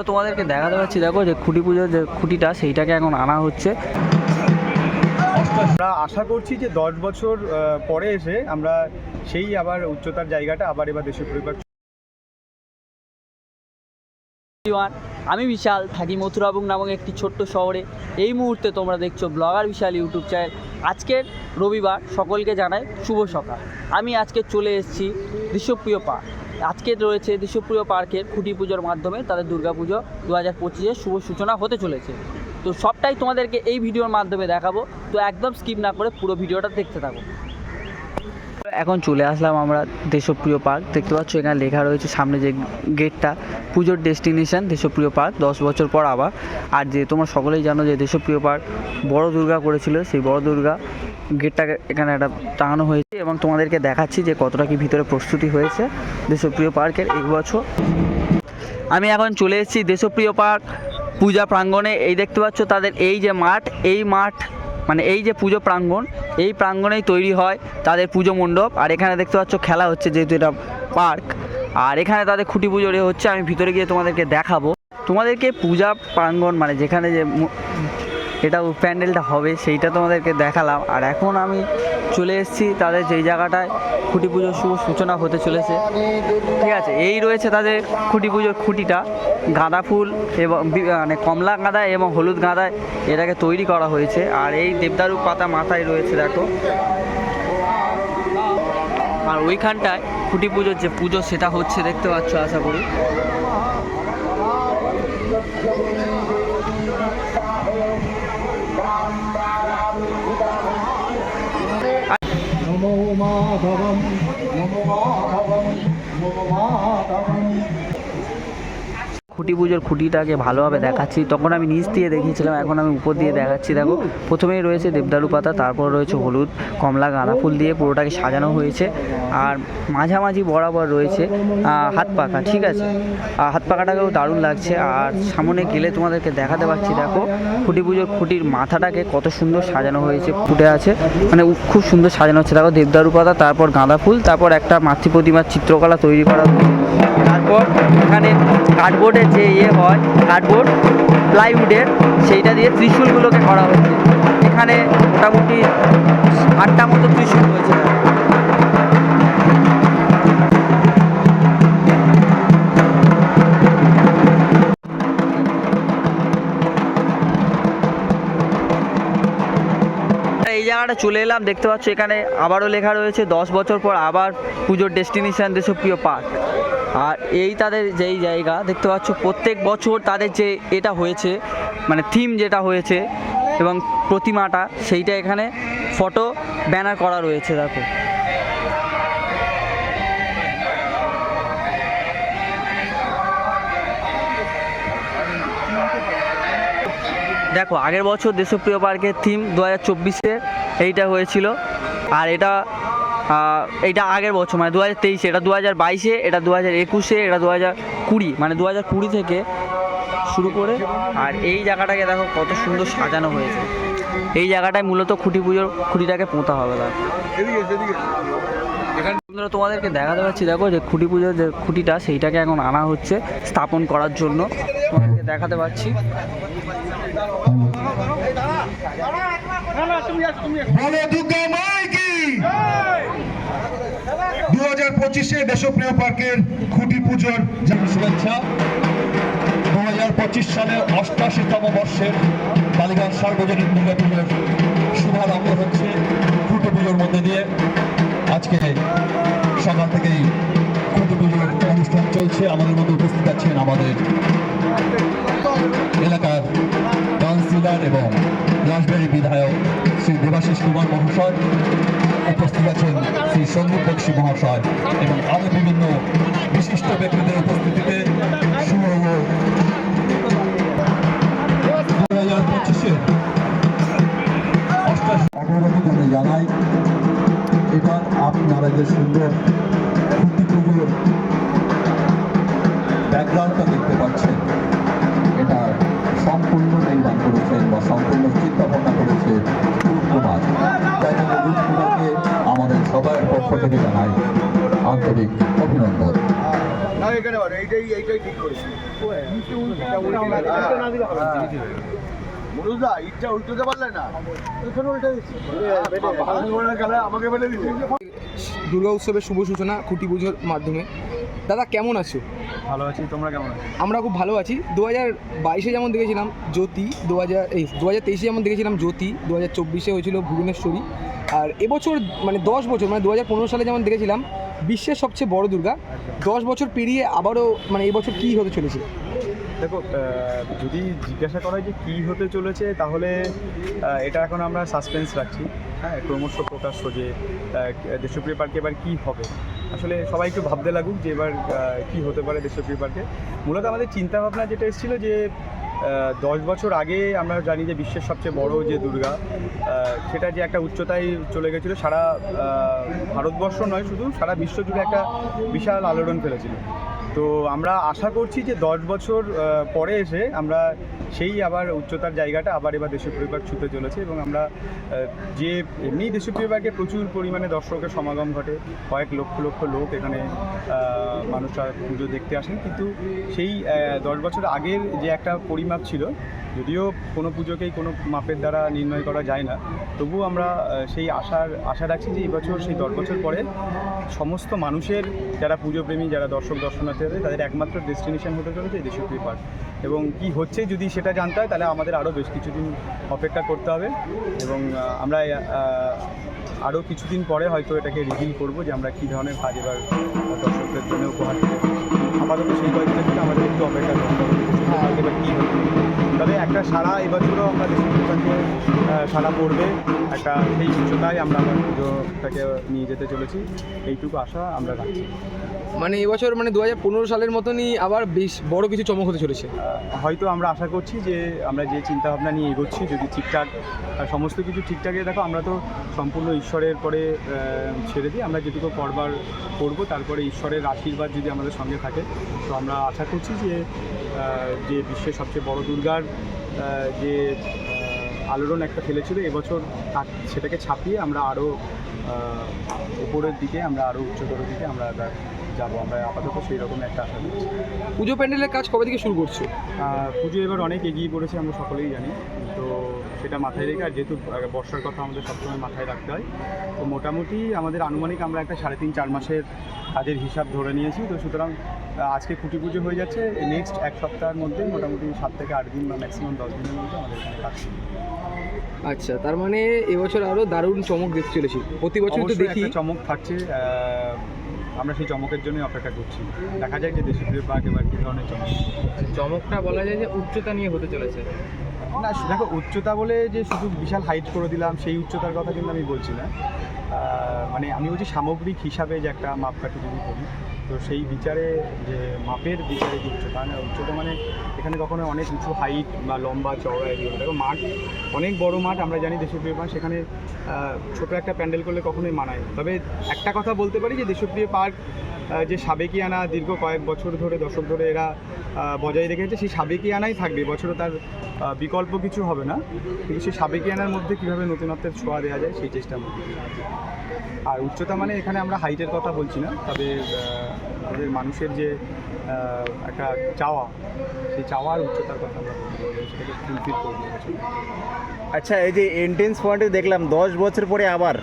বন্ধুরা তোমাদেরকে দেখাতে পাচ্ছি দেখো যে খুঁটি পুজোর যে খুঁটিটা সেইটাকে এখন আনা হচ্ছে। আমরা আশা করছি যে দশ বছর পরে এসে আমরা সেই আবার উচ্চতার জায়গাটা আবার এবার দেশের পরিবার আমি বিশাল থাকি মথুরাবুক নামক একটি ছোট্ট শহরে। এই মুহূর্তে তোমরা দেখছ ব্লগার বিশাল ইউটিউব চ্যানেল। আজকের রবিবার সকলকে জানাই শুভ সকাল। আমি আজকে চলে এসেছি দৃশ্যপ্রিয় পার্ক। আজকে রয়েছে দেশপ্রিয় পার্কের খুঁটি পুজোর মাধ্যমে, তাদের দুর্গাপুজো দু হাজার পঁচিশের শুভ সূচনা হতে চলেছে। তো সবটাই তোমাদেরকে এই ভিডিওর মাধ্যমে দেখাবো, তো একদম স্কিপ না করে পুরো ভিডিওটা দেখতে থাকো। এখন চলে আসলাম আমরা দেশপ্রিয় পার্ক। দেখতে পাচ্ছ, এখানে লেখা রয়েছে সামনে যে গেটটা, পুজোর ডেস্টিনেশন দেশপ্রিয় পার্ক, দশ বছর পর আবার। আর যে তোমরা সকলেই জানো যে দেশপ্রিয় পার্ক বড় দুর্গা করেছিল, সেই বড় দুর্গা গেটটাকে এখানে একটা টাঙানো হয়েছে এবং তোমাদেরকে দেখাচ্ছি যে কতটা কি ভিতরে প্রস্তুতি হয়েছে দেশপ্রিয় পার্কের এক বছর। আমি এখন চলে এসেছি দেশপ্রিয় পার্ক পূজা প্রাঙ্গণে। এই দেখতে পাচ্ছ, তাদের এই যে মাঠ, এই মাঠ মানে এই যে পুজো প্রাঙ্গণ, এই প্রাঙ্গণেই তৈরি হয় তাদের পুজো মণ্ডপ। আর এখানে দেখতে পাচ্ছ খেলা হচ্ছে, যেহেতু এটা পার্ক। আর এখানে তাদের খুঁটি পুজো হচ্ছে, আমি ভিতরে গিয়ে তোমাদেরকে দেখাবো। তোমাদেরকে পূজা প্রাঙ্গণ মানে যেখানে যে এটা প্যান্ডেলটা হবে, সেইটা তোমাদেরকে দেখালাম। আর এখন আমি চলে এসেছি তাদের যেই জায়গাটায় খুঁটি পুজোর শুভ সূচনা হতে চলেছে। ঠিক আছে, এই রয়েছে তাদের খুঁটি পুজোর খুঁটিটা। গাঁদা ফুল এবং মানে কমলা গাঁদা এবং হলুদ গাঁদায় এটাকে তৈরি করা হয়েছে। আর এই দেবদারু পাতা মাথায় রয়েছে, দেখো। আর ওইখানটায় খুঁটি পুজোর যে পুজো, সেটা হচ্ছে, দেখতে পাচ্ছ, আশা করি। மாதவம் நம மாதவம் நம மாதவம் খুঁটি পুজোর খুঁটিটাকে ভালোভাবে দেখাচ্ছি। তখন আমি নিচ দিয়ে দেখিয়েছিলাম, এখন আমি উপর দিয়ে দেখাচ্ছি। দেখো, প্রথমেই রয়েছে দেবদারু পাতা, তারপর রয়েছে হলুদ, কমলা, গাঁদা ফুল দিয়ে পুরোটাকে সাজানো হয়েছে। আর মাঝামাঝি বরাবর রয়েছে হাত পাখা, ঠিক আছে? আর হাত পাখাটাকেও দারুণ লাগছে। আর সামনে গেলে তোমাদেরকে দেখাতে পাচ্ছি, দেখো, খুঁটি পুজোর খুঁটির মাথাটাকে কত সুন্দর সাজানো হয়েছে, ফুটে আছে। মানে খুব সুন্দর সাজানো হচ্ছে। দেখো, দেবদারু পাতা, তারপর গাঁদা ফুল, তারপর একটা মাতৃ প্রতিমার চিত্রকলা তৈরি করা তারপর এখানে কার্ডবোর্ডের যে ইয়ে হয় কার্ডবোর্ড প্লাইউডের সেইটা দিয়ে ত্রিশূলগুলোকে করা হয়েছে। এখানে মোটামুটি আটটা মতো ত্রিশূল হয়েছে। এই জায়গাটা চলে এলাম, দেখতে পাচ্ছ এখানে আবারও লেখা রয়েছে, দশ বছর পর আবার পুজোর ডেস্টিনেশন দেশপ্রিয় পার্ক আর এই তাদের যেই জায়গা, দেখতে পাচ্ছ প্রত্যেক বছর তাদের যে এটা হয়েছে মানে থিম যেটা হয়েছে এবং প্রতিমাটা, সেইটা এখানে ফটো ব্যানার করা রয়েছে, দেখো। দেখো, আগের বছর দেশপ্রিয় পার্কের থিম দু হাজার চব্বিশের, এইটা হয়েছিল। আর এটা এইটা আগের বছর মানে দু হাজার তেইশে, এটা দু হাজার বাইশে, এটা দু হাজার একুশে, এটা দু হাজার কুড়ি মানে দু হাজার কুড়ি থেকে শুরু করে, আর এই জায়গাটাকে দেখো কত সুন্দর সাজানো হয়েছে। এই জায়গাটায় মূলত খুঁটি পুজোর খুঁটিটাকে পোঁতা হবে দেখো তোমাদেরকে দেখাতে পাচ্ছি, দেখো যে খুঁটি পুজোর যে খুঁটিটা, সেইটাকে এখন আনা হচ্ছে স্থাপন করার জন্য। তোমাদেরকে দেখাতে পাচ্ছি। বলো দুর্গা মাই কি দু হাজার পঁচিশে দেশপ্রিয় পার্কের খুঁটি পুজোর শুভেচ্ছা। দু হাজার পঁচিশ সালের অষ্টাশিতম বর্ষের বালিগঞ্জ সার্বজনীন দুর্গা পুজোর শুভারম্ভ হচ্ছে খুঁটি পুজোর মধ্যে দিয়ে। আজকে সকাল থেকেই খুঁটি পুজোর অনুষ্ঠান চলছে। আমাদের মধ্যে উপস্থিত আছেন আমাদের এলাকার কাউন্সিলর এবং রাজবাড়ী বিধায়ক শ্রী দেবাশিস কুমার মহাশয়। উপস্থিত আছেন শ্রী সন্দীপ বক্সী মহাশয় এবং আরও বিভিন্ন বিশিষ্ট ব্যক্তিদের উপস্থিতিতে অগ্রগতি জানাই, এবার আপনারা যে সুন্দর থেকে জানাই আন্তরিক অভিনন্দন। দাও এখানে বাড়ো এইটাই এইটাই ঠিক করেছি। মুরুদা ইটটা উল্টোতে পারলে না। এখানে উল্টে দিচ্ছি আমাকে দুর্গা উৎসবের শুভ সূচনা খুঁটি পুজোর মাধ্যমে। দাদা কেমন আছো? ভালো আছি তোমরা কেমন আছো? আমরা খুব ভালো আছি। দু হাজার বাইশে যেমন দেখেছিলাম জ্যোতি দু হাজার এই দু হাজার তেইশে যেমন দেখেছিলাম জ্যোতি দু হাজার চব্বিশে হয়েছিল ভুবনেশ্বরী। আর এবছর মানে দশ বছর মানে দু হাজার পনেরো সালে যেমন দেখেছিলাম, বিশ্বের সবচেয়ে বড় দুর্গা। দশ বছর পেরিয়ে আবারও মানে এবছর কী হতে চলেছে? দেখো যদি জিজ্ঞাসা করা হয় যে কী হতে চলেছে, তাহলে এটা এখন আমরা সাসপেন্স রাখছি। হ্যাঁ ক্রমশ প্রকাশ্য যে দেশপ্রিয় পার্কে এবার কী হবে? আসলে সবাই একটু ভাবতে লাগুক যে এবার কী হতে পারে দেশপ্রিয় পার্কে। মূলত আমাদের চিন্তাভাবনা যেটা এসেছিল যে দশ বছর আগে আমরা জানি যে বিশ্বের সবচেয়ে বড় যে দুর্গা সেটা যে একটা উচ্চতায় চলে গেছিল, সারা ভারতবর্ষ নয় শুধু, সারা বিশ্ব জুড়ে একটা বিশাল আলোড়ন ফেলেছিল। তো আমরা আশা করছি যে দশ বছর পরে এসে আমরা সেই আবার উচ্চতার জায়গাটা আবার এবার দেশপ্রিয় পার্ক ছুতে চলেছে এবং আমরা যে এমনি দেশপ্রিয় পার্কে প্রচুর পরিমাণে দর্শকের সমাগম ঘটে। কয়েক লক্ষ লক্ষ লোক এখানে মানুষরা পুজো দেখতে আসেন। কিন্তু সেই দশ বছর আগের যে একটা পরিমাপ ছিল, যদিও কোনো পুজোকেই কোনো মাপের দ্বারা নির্ণয় করা যায় না তবুও আমরা সেই আশার, আশা রাখছি যে এই বছর, সেই দশ বছর পরে সমস্ত মানুষের, যারা পুজোপ্রেমী, যারা দর্শক, দর্শনার্থী আছে তাদের একমাত্র ডেস্টিনেশন হতে চলেছে এই দেশপ্রিয় পার্ক এবং কি হচ্ছে যদি সেটা জানতে হয়, তাহলে আমাদের আরও বেশ কিছুদিন অপেক্ষা করতে হবে। এবং আমরা আরও কিছুদিন পরে হয়তো এটাকে রিভিল করব যে আমরা কী ধরনের কাজ এবার দর্শকদের জন্য উপহার আপাতত সেই কয়েকদিনের জন্য আমাদের একটু অপেক্ষা করতে হবে এবার কী হচ্ছে তবে একটা সারা এবছরও আমরা দেশপ্রিয় পার্কে সারা পড়বে, একটা সেই উচ্চতায় আমরা আমার পুজোটাকে নিয়ে যেতে চলেছি। এইটুকু আশা আমরা রাখছি। মানে এবছর মানে দু হাজার পনেরো সালের মতনই আবার বেশ বড় কিছু চমক হতে চলেছে। হয়তো আমরা আশা করছি যে আমরা যে চিন্তাভাবনা নিয়ে এগোচ্ছি, যদি ঠিকঠাক সমস্ত কিছু ঠিকঠাকই দেখো, আমরা তো সম্পূর্ণ ঈশ্বরের পরে ছেড়ে দিই। আমরা যেটুকু করবার করব, তারপরে ঈশ্বরের আশীর্বাদ যদি আমাদের সঙ্গে থাকে। তো আমরা আশা করছি যে যে বিশ্বের সবচেয়ে বড় দুর্গার যে আলোড়ন একটা ফেলেছিল এবছর সেটাকে ছাপিয়ে আমরা আরও উপরের দিকে, আমরা আরও উচ্চতর দিকে আমরা যাব আমরা আপাতত সেই রকম একটা আশা করছি। পুজো প্যান্ডেলের কাজ কবে থেকে শুরু করছ? পুজো এবার অনেক এগিয়ে পড়েছে আমরা সকলেই জানি। তো সেটা মাথায় রেখে আর যেহেতু বর্ষার কথা আমাদের সবসময় মাথায় রাখতে হয় তো মোটামুটি আমাদের আনুমানিক আমরা একটা সাড়ে তিন চার মাসের কাজের হিসাব ধরে নিয়েছি। তো সুতরাং আজকে খুঁটি পুজো হয়ে যাচ্ছে নেক্সট এক সপ্তাহের মধ্যে মোটামুটি সাত থেকে আট দিন বা ম্যাক্সিমাম দশ দিনের মধ্যে আমাদের এখানে কাজ আচ্ছা তার মানে এবছর আরও দারুণ চমক দেখতে চলেছি। প্রতি বছর তো দেখি। একটা চমক থাকছে আমরা সেই চমকের জন্যই অপেক্ষা করছি। দেখা যায় যে দেশপ্রিয় পার্ক এবার কী ধরনের চমক। চমকটা বলা যায় যে উচ্চতা নিয়ে হতে চলেছে। না দেখো উচ্চতা বলে যে শুধু বিশাল হাইট করে দিলাম সেই উচ্চতার কথা কিন্তু আমি বলছি না। মানে আমি বলছি সামগ্রিক হিসাবে যে একটা মাপকাঠি যদি করি তো সেই বিচারে যে মাপের বিচারে যে উচ্চতা না উচ্চতা মানে এখানে কখনো অনেক উঁচু হাইট বা লম্বা চওড়া এগুলো দেখো মাঠ, অনেক বড় মাঠ আমরা জানি দেশপ্রিয় পার্ক সেখানে ছোট একটা প্যান্ডেল করলে কখনোই মানায় তবে একটা কথা বলতে পারি যে দেশপ্রিয় পার্ক যে সাবেকিয়ানা দীর্ঘ কয়েক বছর ধরে, দশক ধরে এরা বজায় রেখেছে, সেই সাবেকিয়ানাই থাকবে বছরও তার বিকল্প কিছু হবে না। কিন্তু সেই সাবেকিয়ানার মধ্যে কীভাবে নতুনত্বের ছোঁয়া দেওয়া যায়, সেই চেষ্টা আর উচ্চতা মানে এখানে আমরা হাইটের কথা বলছি না, তবে আমাদের মানুষের যে একটা চাওয়া, সেই চাওয়ার উচ্চতার কথা আমরা আচ্ছা এই যে এন্ট্রেন্স পয়েন্টে দেখলাম, দশ বছর পরে আবার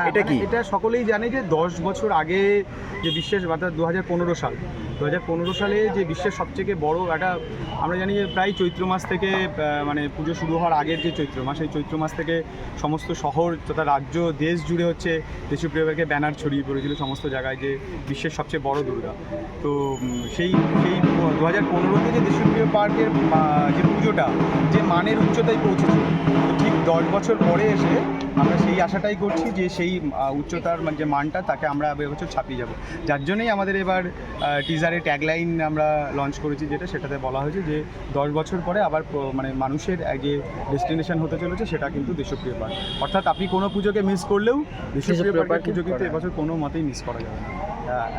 এটা মানে কি? এটা সকলেই জানে যে দশ বছর আগে যে বিশ্বের অর্থাৎ দু হাজার পনেরো সাল দু হাজার পনেরো সালে যে বিশ্বের সবথেকে বড় একটা আমরা জানি যে প্রায় চৈত্র মাস থেকে মানে পুজো শুরু হওয়ার আগের যে চৈত্র মাস সেই চৈত্র মাস থেকে সমস্ত শহর তথা রাজ্য দেশ জুড়ে হচ্ছে দেশপ্রিয়কে ব্যানার ছড়িয়ে পড়েছিল সমস্ত জায়গায় যে বিশ্বের সবচেয়ে বড় দুর্গা তো সেই সেই দু হাজার পনেরোতে যে দেশপ্রিয় পার্কের যে পুজোটা যে মানের উচ্চতায় পৌঁছেছে দশ বছর পরে এসে আমরা সেই আশাটাই করছি যে সেই উচ্চতার মানে যে মানটা তাকে আমরা এবছর ছাপিয়ে যাব। যার জন্যই আমাদের এবার টিজারে ট্যাগলাইন আমরা লঞ্চ করেছি যেটা সেটাতে বলা হয়েছে যে দশ বছর পরে আবার মানে মানুষের যে ডেস্টিনেশন হতে চলেছে সেটা কিন্তু দেশপ্রিয় পার্ক। অর্থাৎ আপনি কোনো পুজোকে মিস করলেও দেশপ্রিয় পার্কে পুজো কিন্তু এবছর কোনো মতেই মিস করা যাবে না।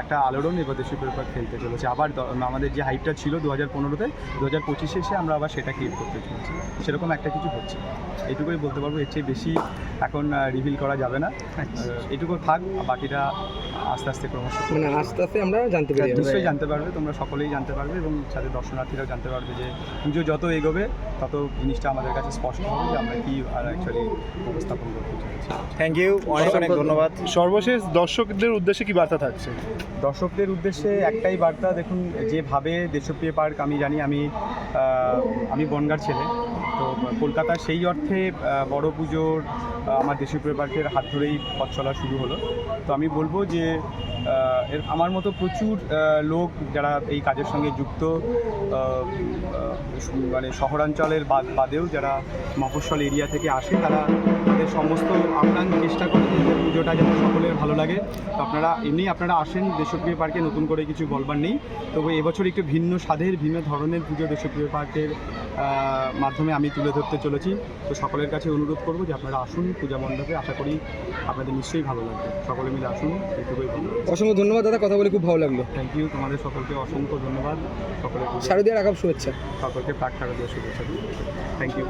একটা আলোড়ন এবার দেশপ্রিয় পার্ক খেলতে চলেছে। আবার আমাদের যে হাইটটা ছিল দু হাজার পনেরোতে দু হাজার পঁচিশে এসে আমরা আবার সেটা ক্রিয়েট করতে চলেছি। সেরকম একটা কিছু হচ্ছে এটুকুই বলতে পারব এর চেয়ে বেশি এখন রিভিল করা যাবে না। আহ, এটুকু থাক বাকিটা আস্তে আস্তে ক্রমশ মানে আস্তে আস্তে আমরা জানতে পারি নিশ্চয়ই জানতে পারবে তোমরা সকলেই জানতে পারবে এবং সাথে দর্শনার্থীরাও জানতে পারবে যে পুজো যত এগোবে তত জিনিসটা আমাদের কাছে স্পষ্ট হবে যে আমরা কি আর অ্যাকচুয়ালি উপস্থাপন করতে চলেছি। থ্যাংক ইউ অনেক অনেক ধন্যবাদ। সর্বশেষ দর্শকদের উদ্দেশ্যে কি বার্তা থাকছে? দর্শকদের উদ্দেশ্যে একটাই বার্তা দেখুন যেভাবে দেশপ্রিয় পার্ক আমি জানি আমি আমি বনগার ছেলে। তো কলকাতার সেই অর্থে বড় পুজোর আমার দেশপ্রিয় পার্কের হাত ধরেই পথ চলা শুরু হলো। তো আমি বলব যে আমার মতো প্রচুর লোক যারা এই কাজের সঙ্গে যুক্ত মানে শহরাঞ্চলের বাদ বাদেও যারা মফস্বল এরিয়া থেকে আসে, তারা তাদের সমস্ত আপ্রাণ চেষ্টা করে যে পুজোটা যাতে সকলের ভালো লাগে। তো আপনারা এমনি আপনারা আসেন দেশপ্রিয় পার্কে, নতুন করে কিছু বলবার নেই। তবে এবছর একটু ভিন্ন স্বাদের, ভিন্ন ধরনের পুজো দেশপ্রিয় পার্কের মাধ্যমে আমি তুলে ধরতে চলেছি। তো সকলের কাছে অনুরোধ করব যে আপনারা আসুন পূজা মণ্ডপে। আশা করি আপনাদের নিশ্চয়ই ভালো লাগবে। সকলে মিলে আসুন। এইটুকুই অসংখ্য ধন্যবাদ দাদা। কথা বলে খুব ভালো লাগল। থ্যাংক ইউ তোমাদের সকলকে অসংখ্য ধন্যবাদ। সকলের শারদীয় রাখাব শুভেচ্ছা। সকলকে প্রাক শারদীয় শুভেচ্ছা। Thank you